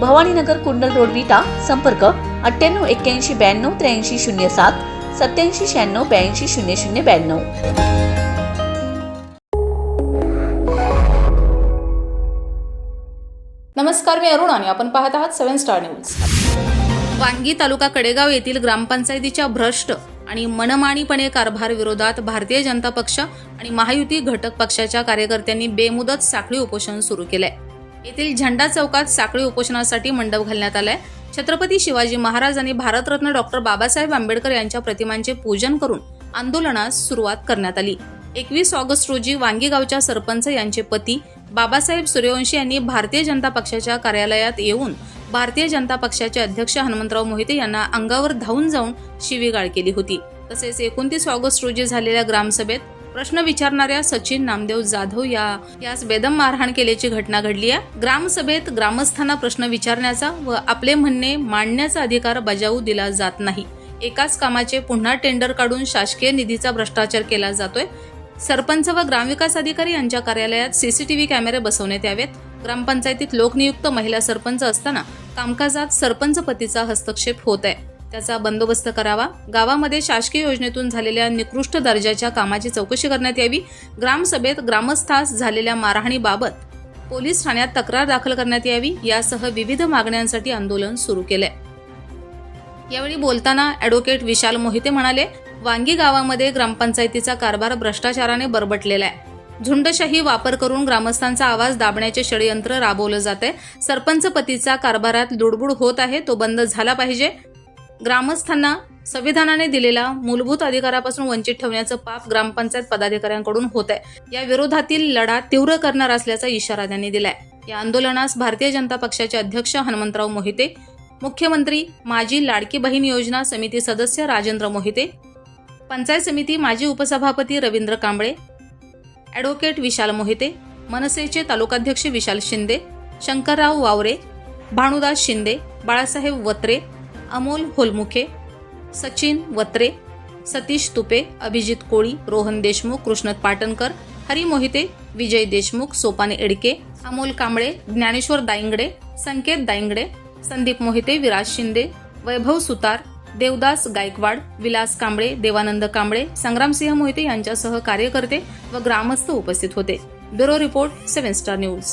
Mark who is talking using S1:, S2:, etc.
S1: भवानीनगर कुंडल road विटा संपर्क अठ्ठ्याण्णव एक्क्याऐंशी ब्याण्णव त्र्याऐंशी शून्य सात सत्याऐंशी शहाण्णव ब्याऐंशी शून्य शून्य ब्याण्णव.
S2: नमस्कार मी अरुण आणि आपण पाहत आहात सेव्हन स्टार न्यूज. वांगी तालुका कडेगाव येथील ग्रामपंचायतीच्या भ्रष्ट आणि मनमाणीपणे कारभार विरोधात भारतीय जनता पक्ष आणि महायुती घटक पक्षाच्या कार्यकर्त्यांनी बेमुदत साखळी उपोषण सुरू केलंय. येथील झेंडा चौकात साखळी उपोषणासाठी मंडप घालण्यात आलाय. छत्रपती शिवाजी महाराज आणि भारतरत्न डॉक्टर बाबासाहेब आंबेडकर यांच्या प्रतिमांचे पूजन करून आंदोलनास सुरुवात करण्यात आली. एकवीस ऑगस्ट रोजी वांगीगावच्या सरपंच यांचे पती बाबासाहेब सूर्यवंशी यांनी भारतीय जनता पक्षाच्या कार्यालयात येऊन भारतीय जनता पक्षाचे अध्यक्ष हनुमंतराव मोहिते यांना अंगावर धावून जाऊन शिवीगाळ केली होती. तसेच एकोणतीस ऑगस्ट रोजी झालेल्या ग्रामसभेत प्रश्न विचारणाऱ्या सचिन नामदेव जाधव या यास बेदम मारहाण केल्याची घटना घडली आहे. ग्रामसभेत ग्रामस्थांना प्रश्न विचारण्याचा व आपले म्हणणे मांडण्याचा अधिकार बजावू दिला जात नाही. एकाच कामाचे पुन्हा टेंडर काढून शासकीय निधीचा भ्रष्टाचार केला जातोय. सरपंच व ग्रामविकास अधिकारी यांच्या कार्यालयात सीसीटीव्ही कॅमेरे बसवण्यात यावेत. ग्रामपंचायतीत लोकनियुक्त महिला सरपंच असताना कामकाजात सरपंच पतीचा हस्तक्षेप होत आहे. त्याचा बंदोबस्त करावा. गावामध्ये शासकीय योजनेतून झालेल्या निकृष्ट दर्जाच्या कामाची चौकशी करण्यात यावी. ग्रामसभेत ग्रामस्थास झालेल्या मारहाणीबाबत पोलीस ठाण्यात तक्रार दाखल करण्यात यावी यासह विविध मागण्यांसाठी आंदोलन सुरू केलंय. यावेळी बोलताना ॲडव्होकेट विशाल मोहिते म्हणाले वांगी गावामध्ये ग्रामपंचायतीचा कारभार भ्रष्टाचाराने बरबटलेला आहे. झुंडशाही वापर करून ग्रामस्थांचा आवाज दाबण्याचे षडयंत्र राबवलं जाते सरपंच पतीचा कारभारात लुडबुड होत आहे तो बंद झाला पाहिजे. ग्रामस्थांना संविधानाने दिलेला मूलभूत अधिकारापासून वंचित ठेवण्याचं पाप ग्रामपंचायत पदाधिकाऱ्यांकडून होत आहे या विरोधातील लढा तीव्र करणार असल्याचा इशारा त्यांनी दिलाय. या आंदोलनास भारतीय जनता पक्षाचे अध्यक्ष हनुमंतराव मोहिते मुख्यमंत्री माजी लाडकी बहीण योजना समिती सदस्य राजेंद्र मोहिते पंचायत समिती माजी उपसभापती रवींद्र कांबळे ॲडव्होकेट विशाल मोहिते मनसेचे तालुकाध्यक्ष विशाल शिंदे शंकरराव वावरे भानुदास शिंदे बाळासाहेब वत्रे अमोल होलमुखे सचिन वत्रे सतीश तुपे अभिजित कोळी रोहन देशमुख कृष्णत पाटणकर हरी मोहिते विजय देशमुख सोपाने एडके अमोल कांबळे ज्ञानेश्वर दाईंगडे संकेत दाईंगडे संदीप मोहिते विराज शिंदे वैभव सुतार देवदास गायकवाड विलास कांबळे देवानंद कांबळे संग्रामसिंह मोहिते यांच्यासह कार्यकर्ते व ग्रामस्थ उपस्थित होते. Bureau report seven star news.